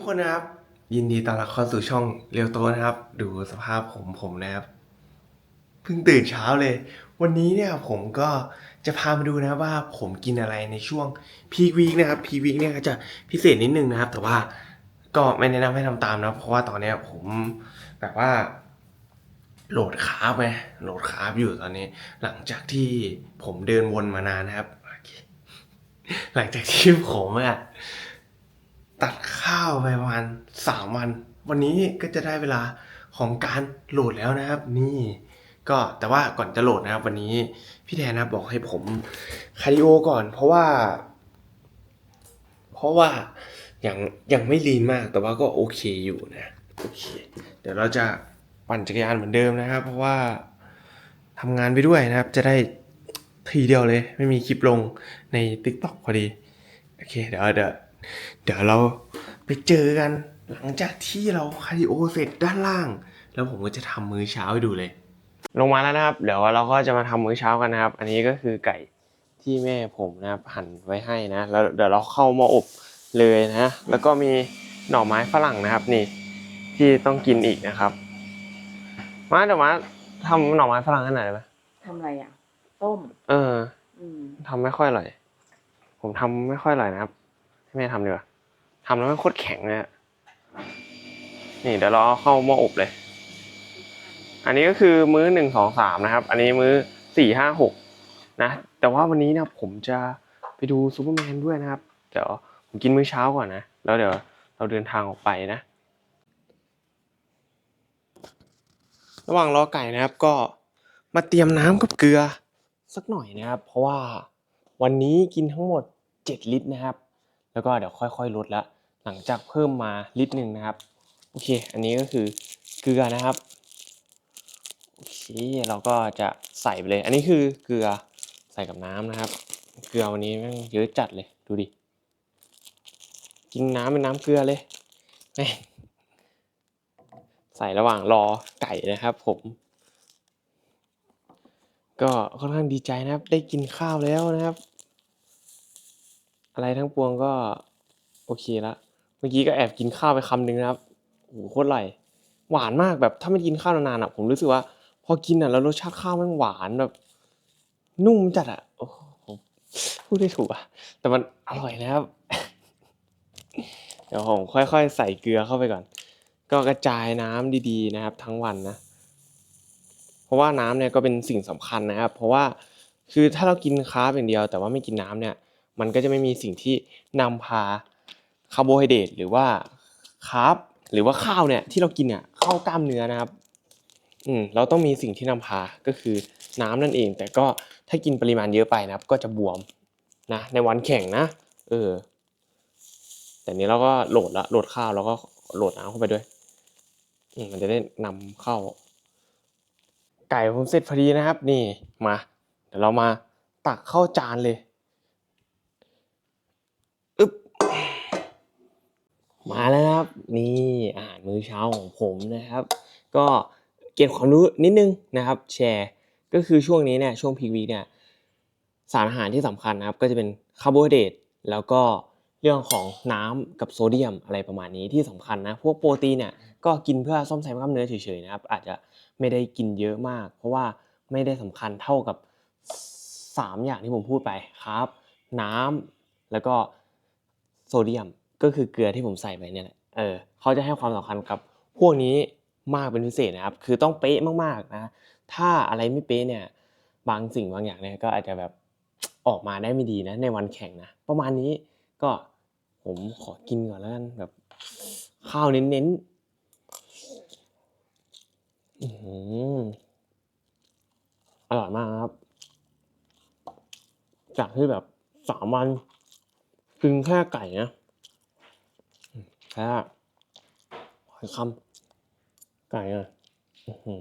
ทุกคนนะครับ ยินดีต้อนรับเข้าสู่ช่องเรียวโตนะครับ ดูสภาพผมผมนะครับเพิ่งตื่นเช้าเลย วันนี้เนี่ยผมก็จะพามาดูนะว่าผมกินอะไรในช่วงพีวีคนะครับพีวีคเนี่ยก็จะพิเศษนิดนึงนะครับ แต่ว่าก็ไม่แนะนำให้ทำตามนะเพราะว่าตอนนี้ผมแบบว่า โหลดคาร์บไงโหลดคาร์บอยู่ตอนนี้ หลังจากที่ผมเดินวนมานานนะครับ หลังจากที่ผมอะ ตัดข้าวไปประมาณสามวัน วันนี้ก็จะได้เวลาของการโหลดแล้วนะครับ นี่ ก็แต่ว่าก่อนจะโหลดนะครับ วันนี้พี่แทนนะบอกให้ผมคาร์ดิโอก่อน เพราะว่า เพราะว่ายังยังไม่ลีนมากแต่ว่าก็โอเคอยู่นะโอเค เดี๋ยวเราจะปั่นจักรยานเหมือนเดิมนะครับ เพราะว่าทำงานไปด้วยนะครับ จะได้ทีเดียวเลย ไม่มีคลิปลงใน t ิ k t o k พอดี โอเค เดี๋ยวเดี๋ยว เดี๋ยวเราไปเจอกัน หลังจากที่เราคาร์ดิโอเสร็จด้านล่าง แล้วผมก็จะทำมื้อเช้าให้ดูเลย ลงมาแล้วนะครับ เดี๋ยวเราก็จะมาทำมื้อเช้ากันนะครับ อันนี้ก็คือไก่ที่แม่ผมนะครับหั่นไว้ให้นะ แล้วเดี๋ยวเราเข้ามาอบเลยนะ แล้วก็มีหน่อไม้ฝรั่งนะครับนี่ที่ต้องกินอีกนะครับ มาเดี๋ยวมาทำหน่อไม้ฝรั่งให้หน่อยได้ไหมทำอะไรอะ ต้ม เอออืมทำไม่ค่อยอร่อย ผมทำไม่ค่อยอร่อยนะครับ ให้แม่ทำดีกว่าทำแล้วมันโคตรแข็งเลยอะนี่เดี๋ยวเราเอาเข้าหม้ออบเลย อันนี้ก็คือมื้อหนึ่งสองสามนะครับ อันนี้มื้อสี่ห้าหกนะ แต่ว่าวันนี้นะผมจะไปดูซูเปอร์แมนด้วยนะครับ เดี๋ยวผมกินมื้อเช้าก่อนนะ แล้วเดี๋ยวเราเดินทางออกไปนะ ระหว่างรอไก่นะครับก็มาเตรียมน้ำกับเกลือสักหน่อยนะครับ เพราะว่าวันนี้กินทั้งหมด 7 ลิตรนะครับ แล้วก็เดี๋ยวค่อยๆลดละหลังจากเพิ่มมาลิตรหนึ่งนะครับโอเค อันนี้ก็คือเกลือนะครับโอเคเราก็จะใส่ไปเลย อันนี้คือเกลือใส่กับน้ำนะครับ เกลือวันนี้แม่งเยอะจัดเลยดูดิกินน้ำเป็นน้ำเกลือเลยแม่ใส่ระหว่างรอไก่นะครับ ผม ก็ค่อนข้างดีใจนะครับ ได้กินข้าวแล้วนะครับ อะไรทั้งปวงก็โอเคละเมื่อกี้ก็แอบกินข้าวไปคำหนึ่งนะครับโอ้โหโคตรไหลหวานมากแบบถ้าไม่กินข้าวนานๆอะผมรู้สึกว่า พอกินอะแล้วรสชาติข้าวมันหวานแบบ นุ่มจัดอะโอ้โหผมพูดได้ถูกอะแต่มันอร่อยนะครับ เดี๋ยวผมค่อยๆ ใส่เกลือเข้าไปก่อน ก็กระจายน้ำดีๆนะครับ ทั้งวันนะ เพราะว่าน้ำเนี่ยก็เป็นสิ่งสำคัญนะครับ เพราะว่าคือถ้าเรากินคาร์บอย่างเดียว แต่ว่าไม่กินน้ำเนี่ย มันก็จะไม่มีสิ่งที่นำพาคาร์โบไฮเดรตหรือว่าคาร์บหรือว่าข้าวเนี่ยที่เรากินเนี่ยเข้ากล้ามเนื้อนะครับอืมเราต้องมีสิ่งที่นำพาก็คือน้ำนั่นเอง แต่ก็ถ้ากินปริมาณเยอะไปนะครับ ก็จะบวมนะในวันแข่งนะเออแต่นี้เราก็โหลดละโหลดข้าวแล้วก็โหลดน้ำเข้าไปด้วยอืมมันจะได้นำเข้า ไก่ผมเสร็จพอดีนะครับ นี่มา เดี๋ยวเรามาตักเข้าจานเลยอึ๊บ มาแล้วครับ นี่อาหารมื้อเช้าของผมนะครับ ก็เก็บความรู้นิดนึงนะครับ แชร์ก็คือช่วงนี้เนี่ยช่วงพีวีเนี่ยสารอาหารที่สำคัญนะครับ ก็จะเป็นคาร์โบไฮเดรตแล้วก็เรื่องของน้ำกับโซเดียมอะไรประมาณนี้ที่สำคัญนะ พวกโปรตีนเนี่ยก็กินเพื่อซ่อมแซมกล้ามเนื้อเฉยๆนะครับ อาจจะไม่ได้กินเยอะมาก เพราะว่าไม่ได้สำคัญเท่ากับ 3 อย่างที่ผมพูดไปครับ น้ำแล้วก็โซเดียม ก็คือเกลือที่ผมใส่ไปเนี่ยแหละเออเขาจะให้ความสำคัญกับพวกนี้มากเป็นพิเศษนะครับ คือต้องเป๊ะมากๆนะ ถ้าอะไรไม่เป๊ะเนี่ย บางสิ่งบางอย่างเนี่ยก็อาจจะแบบออกมาได้ไม่ดีนะในวันแข่งนะ ประมาณนี้ก็ผมขอกินก่อนแล้วกันแบบข้าวเน้นๆอื้อหือร่อยมากครับ จากที่แบบสามวันกินแค่ไก่นะ อืมแค่หอยคำไก่อะอื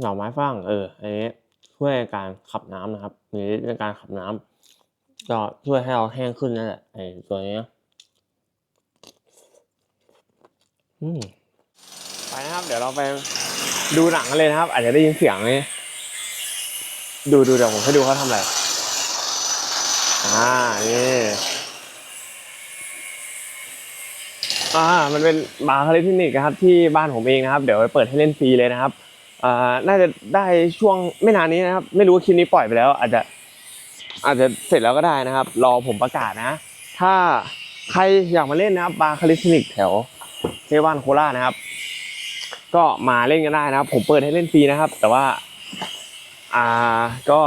หน่อไม้ฝรั่งเอออันนี้ช่วยในการขับน้ำนะครับมีฤทธิ์ในการขับน้ำก็ช่วยให้เราแห้งขึ้นนั่นแหละไอ้ตัวนี้อืมไปนะครับ เดี๋ยวเราไปดูหนังกันเลยนะครับ อาจจะได้ยินเสียงนี้ดูดูเดี๋ยวผมให้ดูเขาทำอะไร อ่า นี่ อ่ามันเป็นบาร์คาลิทนิกะครับที่บ้านผมเองนะครับ เดี๋ยวเปิดให้เล่นฟรีเลยนะครับอ่าน่าจะได้ช่วงไม่นานนี้นะครับ ไม่รู้ว่าคลิปนี้ปล่อยไปแล้ว อาจจะอาจจะเสร็จแล้วก็ได้นะครับ รอผมประกาศนะ ถ้าใครอยากมาเล่นนะครับบาร์คาลิทนิกแถวเทวันโคราชนะครับ ก็มาเล่นกันได้นะครับ ผมเปิดให้เล่นฟรีนะครับ แต่ว่าอ่าก็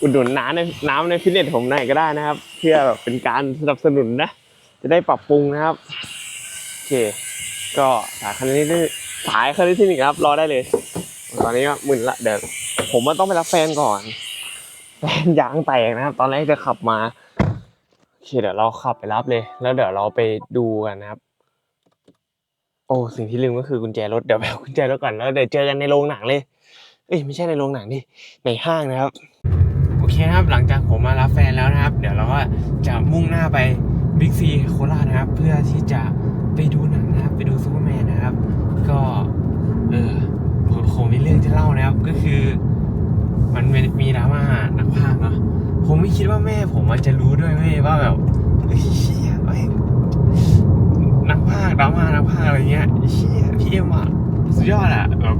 อุดหนุนน้ำในน้ำในฟิตเนสผมหน่อยก็ได้นะครับ เพื่อแบบเป็นการสนับสนุนนะ จะได้ปรับปรุงนะครับโอเคก็สายคันนี้นี่สายคันนี้ที่หนึ่งครับรอได้เลย ตอนนี้ก็มึนละเดี๋ยวผมว่าต้องไปรับแฟนก่อนแฟนยางแตกนะครับ ตอนแรกจะขับมาโอเคเดี๋ยวเราขับไปรับเลย แล้วเดี๋ยวเราไปดูกันนะครับ โอ้สิ่งที่ลืมก็คือกุญแจรถเดี๋ยวไปเอากุญแจรถก่อนแล้วเดี๋ยวเจอกันในโรงหนังเลย เอ้ยไม่ใช่ในโรงหนังดิในห้างนะครับโอเคครับหลังจากผมมารับแฟนแล้วนะครับ เดี๋ยวเราก็จะมุ่งหน้าไป บิ๊กซีโคราชนะครับ เพื่อที่จะไปดูหนังนะครับ ไปดูซูเปอร์แมนนะครับ ก็เออผมผมมีเรื่องจะเล่านะครับ ก็คือ มันมีดราม่านักพากย์เนาะผมไม่คิดว่าแม่ผมมันจะรู้ด้วยเว้ยว่าแบบเฮ้ยเชี่ยนักพากย์ดราม่านักพากย์อะไรเงี้ยเชี่ยพี่เอ็มอะสุดยอดอะแบบ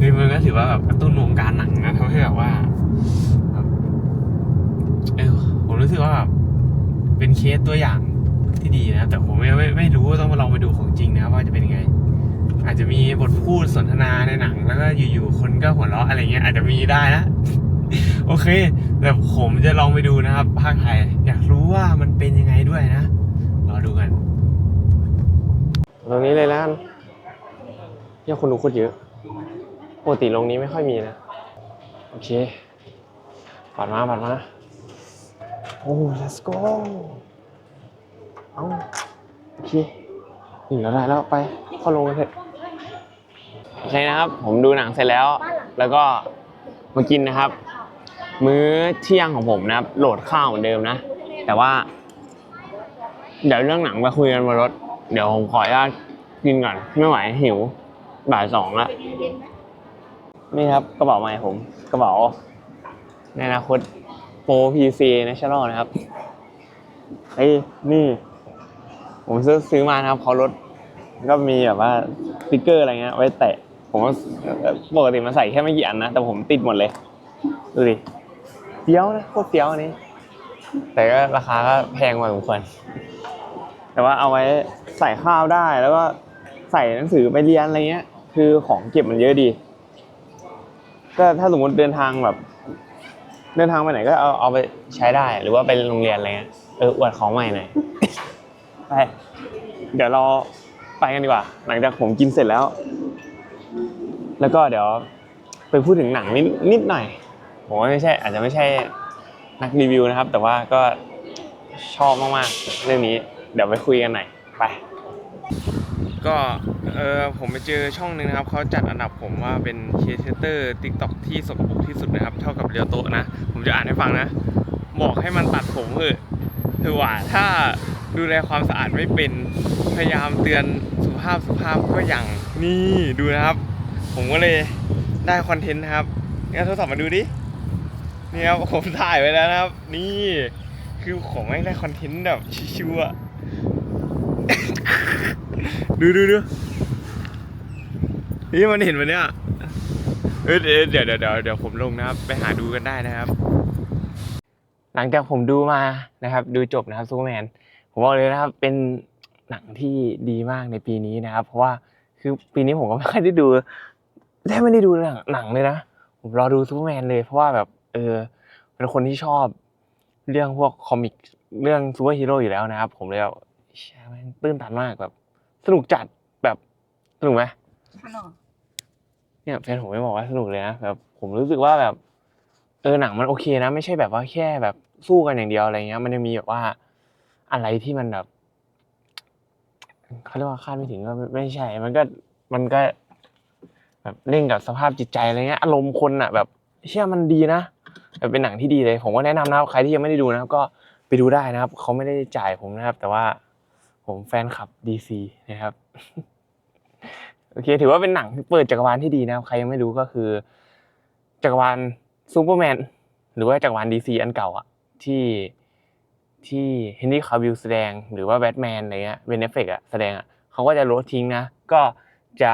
นี่มันก็ถือว่าแบบกระตุ้นวงการหนังนะทำให้แบบว่าเออผมรู้สึกว่าแบบ เป็นเคสตัวอย่างที่ดีนะ แต่ผมไม่ไม่ไม่รู้ต้องมาลองไปดูของจริงนะ ว่าจะเป็นยังไง อาจจะมีบทพูดสนทนาในหนัง แล้วก็อยู่ๆคนก็หัวเราะอะไรเงี้ยอาจจะมีได้นะ โอเค แต่ผมจะลองไปดูนะครับภาคไทย อยากรู้ว่ามันเป็นยังไงด้วยนะรอดูกันตรงนี้เลยแล้วกันเนี่ยคนดูโคตรเยอะปกติลงนี้ไม่ค่อยมีนะ โอเคปัดมาปัดมา โอ้ let's go เอาโอเคถึงแล้วได้แล้วไปเข้าลงกันเถอะโอเคนะครับ ผมดูหนังเสร็จแล้ว แล้วก็มากินนะครับ มื้อเที่ยงของผมนะครับ โหลดข้าวเหมือนเดิมนะ แต่ว่า เดี๋ยวเรื่องหนังไปคุยกันบนรถ เดี๋ยวผมขออนุญาตกินก่อน ไม่ไหวหิว บ่ายสองละนี่ครับกระเป๋าใหม่ผม กระเป๋าในอนาคต โปร PC National นะครับเฮ้ยนี่ ผมซื้อซื้อมานะครับเขาลดก็มีแบบว่าสติกเกอร์อะไรเงี้ยไว้แตะ ผมปกติมันใส่แค่ไม่กี่อันนะ แต่ผมติดหมดเลย ดูดิเฟี้ยวนะโคตรเฟี้ยวอันนี้ แต่ก็ราคาก็แพงกว่าสมควรแต่ว่าเอาไว้ใส่ข้าวได้แล้วก็ใส่หนังสือไปเรียนอะไรเงี้ย คือของเก็บมันเยอะดี ก็ถ้าสมมติเดินทางแบบ เดินทางไปไหนก็เอาเอาไปใช้ได้หรือว่าไปโรงเรียนอะไรเงี้ยเอออวดของใหม่หน่อย ไปเดี๋ยวเราไปกันดีกว่า หลังจากผมกินเสร็จแล้ว แล้วก็เดี๋ยวไปพูดถึงหนังนิดนิดหน่อยผมว่าไม่ใช่ อาจจะไม่ใช่นักรีวิวนะครับ แต่ว่าก็ชอบมากๆเรื่องนี้ เดี๋ยวไปคุยกันหน่อยไป ก็เออผมไปเจอช่องหนึ่งนะครับเขาจัดอันดับผมว่าเป็นเคเทเตอร์ทิกตอกที่สกปรกที่สุดนะครับ เท่ากับเรียวโตะนะ ผมจะอ่านให้ฟังนะ บอกให้มันตัดผมเถอะคือว่าถ้าดูแลความสะอาดไม่เป็นพยายามเตือนสุภาพสุภาพก็อย่างนี่ดูนะครับ ผมก็เลยได้คอนเทนต์นะครับงั้นโทรศัพท์มาดูดินี่ครับผมถ่ายไว้แล้วนะครับ นี่คือผมไม่ได้คอนเทนต์แบบชิวๆอะ ดูดูดูนี่มันเห็นมันเนี่ยเดี๋ยวเดี๋ยวเดี๋ยวเดี๋ยวผมลงนะครับ ไปหาดูกันได้นะครับ หลังจากผมดูมานะครับ ดูจบนะครับซูเปอร์แมนผมบอกเลยนะครับ เป็นหนังที่ดีมากในปีนี้นะครับ เพราะว่าคือปีนี้ผมก็ไม่ค่อยได้ดูแทบไม่ได้ดูหนังหนังเลยนะผมรอดูซูเปอร์แมนเลยเพราะว่าแบบเออเป็นคนที่ชอบเรื่องพวกคอมิกเรื่องซูเปอร์ฮีโร่อยู่แล้วนะครับ ผมเลยแบบตื้นตันมากแบบ สนุกจัดแบบสนุกไหมสนุกเนี่ยแฟนผมไม่บอกว่าสนุกเลยนะแบบผมรู้สึกว่าแบบ เออหนังมันโอเคนะ ไม่ใช่แบบว่าแค่แบบสู้กันอย่างเดียวอะไรเงี้ย มันยังมีแบบว่าอะไรที่มันแบบเขาเรียกว่าคาดไม่ถึงก็ไม่ไม่ใช่ มันก็มันก็ แบบเล่นกับสภาพจิตใจอะไรเงี้ยอารมณ์คนอะ แบบเชื่อมันดีนะแบบเป็นหนังที่ดีเลย ผมก็แนะนำนะครับใครที่ยังไม่ได้ดูนะครับก็ไปดูได้นะครับเขาไม่ได้จ่ายผมนะครับ แต่ว่า ผมแฟนคลับดีซีนะครับโอเคถือว่าเป็นหนังเปิดจักรวาลที่ดีนะครับ ใครยังไม่รู้ก็คือ จักรวาลซูเปอร์แมนหรือว่าจักรวาลดีซีอันเก่าอะที่ที่เฮนรี่คาวิลแสดงหรือว่าแบทแมนอะไรเงี้ยเวนเนฟเฟกอะแสดงอะเขาก็จะลดทิ้งนะก็จะ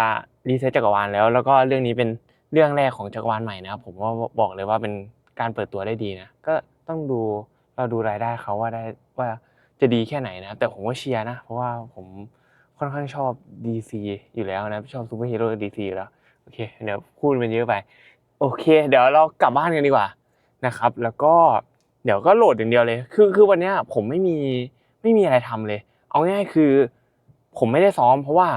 รีเซ็ตจักรวาลแล้ว แล้วก็เรื่องนี้เป็นเรื่องแรกของจักรวาลใหม่นะครับผมว่าบอกเลยว่าเป็นการเปิดตัวได้ดีนะก็ต้องดูเราดูรายได้เขาว่าได้ว่า จะดีแค่ไหนนะครับ แต่ผมก็เชียร์นะ เพราะว่าผมค่อนข้างชอบ DC อยู่แล้วนะ ชอบซูเปอร์ฮีโร่ DC อยู่แล้ว โอเค เดี๋ยวพูดเป็นเยอะไป โอเค เดี๋ยวเรากลับบ้านกันดีกว่านะครับ แล้วก็เดี๋ยวก็โหลดอย่างเดียวเลย คือคือวันนี้ผมไม่มีไม่มีอะไรทำเลย เอาง่ายคือ ผมไม่ได้ซ้อม เพราะว่า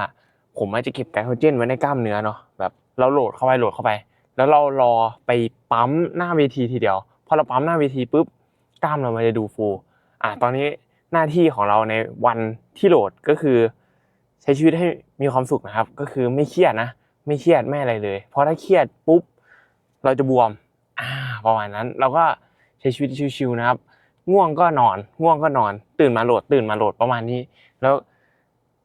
ผมอาจจะเก็บไกลโคเจนไว้ในกล้ามเนื้อเนาะแบบเราโหลดเข้าไปโหลดเข้าไป แล้วเรารอไปปั๊มหน้าเวทีทีเดียวพอเราปั๊มหน้าเวทีปุ๊บกล้ามเรามันจะดูฟูอะตอนนี้ หน้าที่ของเราในวันที่โหลดก็คือ ใช้ชีวิตให้มีความสุขนะครับ ก็คือไม่เครียดนะ ไม่เครียดไม่อะไรเลย เพราะถ้าเครียดปุ๊บเราจะบวมอ่าประมาณนั้นเราก็ใช้ชีวิตชิวๆนะครับ ง่วงก็นอน ง่วงก็นอน ตื่นมาโหลด ตื่นมาโหลดประมาณนี้ แล้ว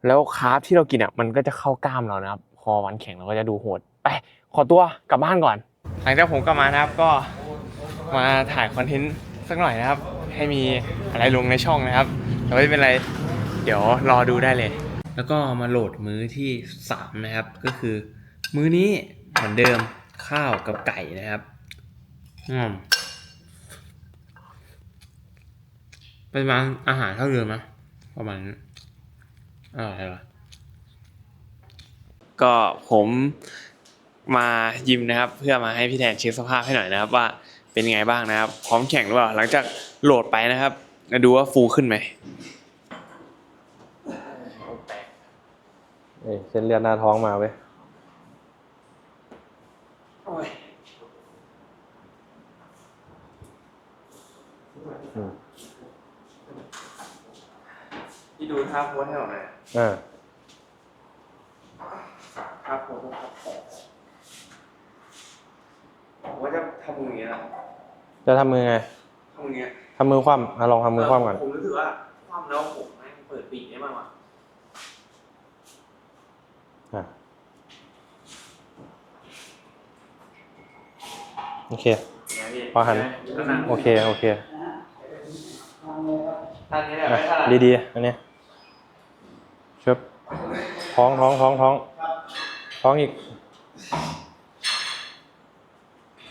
แล้วคาร์บที่เรากินอะมันก็จะเข้ากล้ามเรานะครับ พอวันแข่งเราก็จะดูโหดไปขอตัวกลับบ้านก่อน หลังจากผมกลับมานะครับก็มาถ่ายคอนเทนต์สักหน่อยนะครับ ให้มีอะไรลงในช่องนะครับ แต่ไม่เป็นไร เดี๋ยวรอดูได้เลย แล้วก็มาโหลดมื้อที่สามนะครับ ก็คือ มื้อนี้เหมือนเดิมข้าวกับไก่นะครับอืมปริมาณอาหารเท่าเดิมนะประมาณอะไรวะก็ผมมายิมนะครับ เพื่อมาให้พี่แทนเช็คสภาพให้หน่อยนะครับว่า เป็นยังไงบ้างนะครับ พร้อมแข่งหรือเปล่า หลังจากโหลดไปนะครับมาดูว่าฟูขึ้นไหมเอ้ยเส้นเลือดหน้าท้องมาเว้ยอืมพี่ดูท่าโพสให้หน่อยอ่าครับผมครับผมว่าจะทำมืออย่างเงี้ยนะ จะทำมือไงทำมืออย่างเงี้ยทำมือคว่ำอะลองทำมือคว่ำก่อนผมรู้สึกว่าคว่ำแล้วผมแม่งเปิดปีกได้มากกว่าอะโอเคอย่างเงี้ยพี่พอหันนั่นน่ะโอเคโอเคท่านนี้แหละอะไม่ถนัดดีๆอันเนี้ยชึบท้องท้องท้องท้องท้องอีก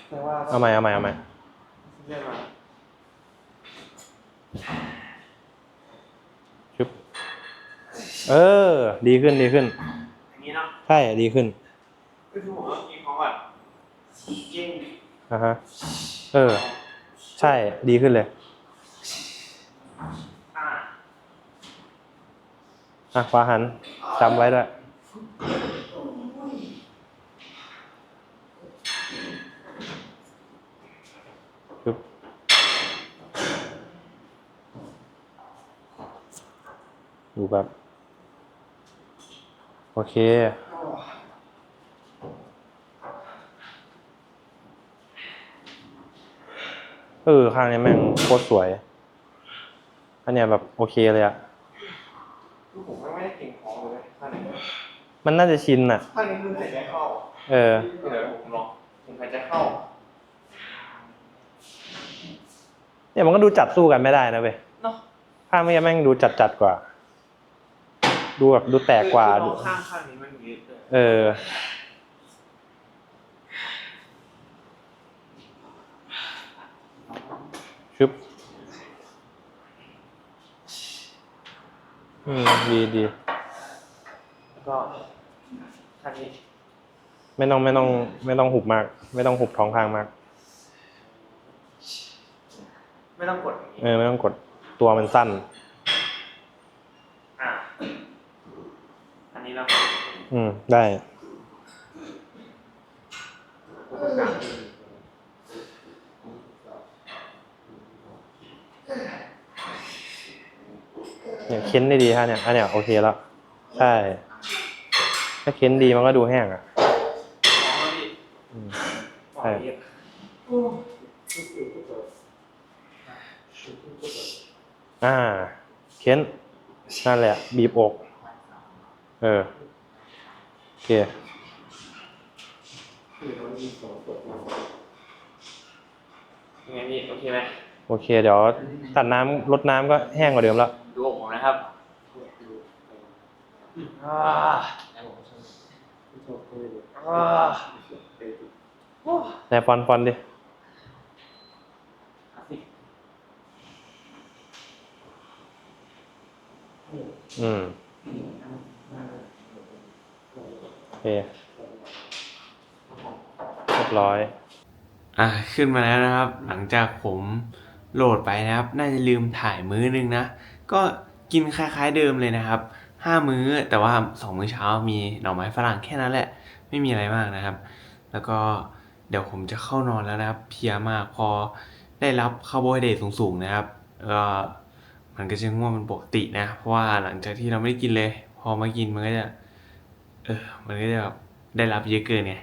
แต่ว่าเอาใหม่เอาใหม่เอาใหม่ เรียกมาชึบเออ ดีขึ้นดีขึ้น อย่างนี้เนาะใช่ดีขึ้นก็คือผมต้องกินของก่อนกินอ่าฮะ เออ ใช่ดีขึ้นเลย อ่าอะขวาหันจำไว้ด้วย ปึ๊บดูแบบ โอเค เออ ข้างนี้แม่งโคตรสวย อันเนี้ยแบบโอเคเลยอะคือผมไม่ได้เก่งของเลยท่านนี้มันน่าจะชินอะท่านนี้คือหายใจเข้า เออเดี๋ยวผมลองผมหายใจเข้า เนี่ยมันก็ดูจัดสู้กันไม่ได้นะเว้ยเนาะข้างเมื่อกี้แม่งดูจัดจัดๆกว่า ดูแบบดูแตกกว่าคือดูมองข้างข้างนี้มันมีเยอะเออ ชึบ อืม ดีดีแล้วก็ท่านนี้ ไม่ต้องไม่ต้อง ไม่ต้องหุบมาก ไม่ต้องหุบท้องข้างมาก ไม่ต้องกดอย่างนี้เออไม่ต้องกดตัวมันสั้น อะอันนี้เราอืมได้เนี่ยเค้นได้ดีฮะเนี่ยอันเนี้ยโอเคแล้วใช่ ถ้าเค้นดีมันก็ดูแห้งอะของเราดิอืมปล่อยใช่ เย อะอ่า เค้น นั่นแหละ บีบอก เออ โอเคยังไงพี่โอเคไหมโอเค เดี๋ยวตัดน้ำลดน้ำก็แห้งกว่าเดิมแล้ว ดูของผมนะครับอ่าอ่าไหนฟอนฟอนดิ อืมโอเคเรียบร้อย อะขึ้นมาแล้วนะครับ หลังจากผมโหลดไปนะครับ น่าจะลืมถ่ายมื้อนึงนะ ก็กินคล้ายๆเดิมเลยนะครับห้ามื้อแต่ว่าสองมื้อเช้ามีหน่อไม้ฝรั่งแค่นั้นแหละ ไม่มีอะไรมากนะครับ แล้วก็เดี๋ยวผมจะเข้านอนแล้วนะครับ เพียมากพอได้รับคาร์โบไฮเดรตสูงๆนะครับก็ มันก็จะง่วงเป็นปกตินะ เพราะว่าหลังจากที่เราไม่ได้กินเลย พอมากินมันก็จะ เออ มันก็จะแบบได้รับเยอะเกินไง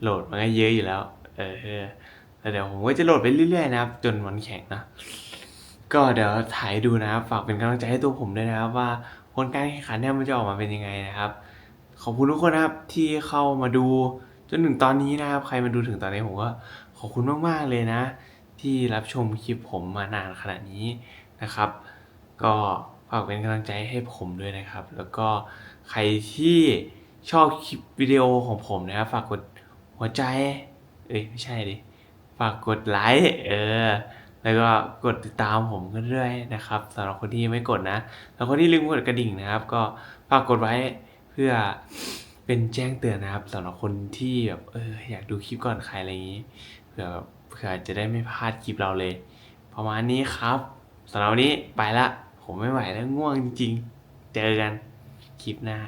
โหลดมันก็เยอะอยู่แล้ว เออแล้วเดี๋ยวผมก็จะโหลดไปเรื่อยๆนะครับ จนวันแข่งนะ ก็เดี๋ยวถ่ายดูนะครับ ฝากเป็นกำลังใจให้ตัวผมด้วยนะครับ ว่าผลการแข่งขันเนี่ยมันจะออกมาเป็นยังไงนะครับ ขอบคุณทุกคนนะครับที่เข้ามาดูจนถึงตอนนี้นะครับ ใครมาดูถึงตอนนี้ผมก็ขอบคุณมากๆเลยนะ ที่รับชมคลิปผมมานานขนาดนี้นะครับ ก็ฝากเป็นกำลังใจให้ผมด้วยนะครับ แล้วก็ใครที่ชอบคลิปวิดีโอของผมนะครับ ฝากกดหัวใจ เอ้ยไม่ใช่ดิ ฝากกดไลค์เออ แล้วก็กดติดตามผมกันด้วยนะครับสำหรับคนที่ยังไม่กดนะ แล้วคนที่ลืมกดกระดิ่งนะครับ ก็ฝากกดไว้เพื่อเป็นแจ้งเตือนนะครับสำหรับคนที่แบบเอออยากดูคลิปก่อนใครอะไรอย่างนี้เผื่อแบบเผื่อจะได้ไม่พลาดคลิปเราเลย ประมาณนี้ครับ สำหรับวันนี้ไปละ ผมไม่ไหวแล้วง่วงจริงๆเจอกันคลิปหน้า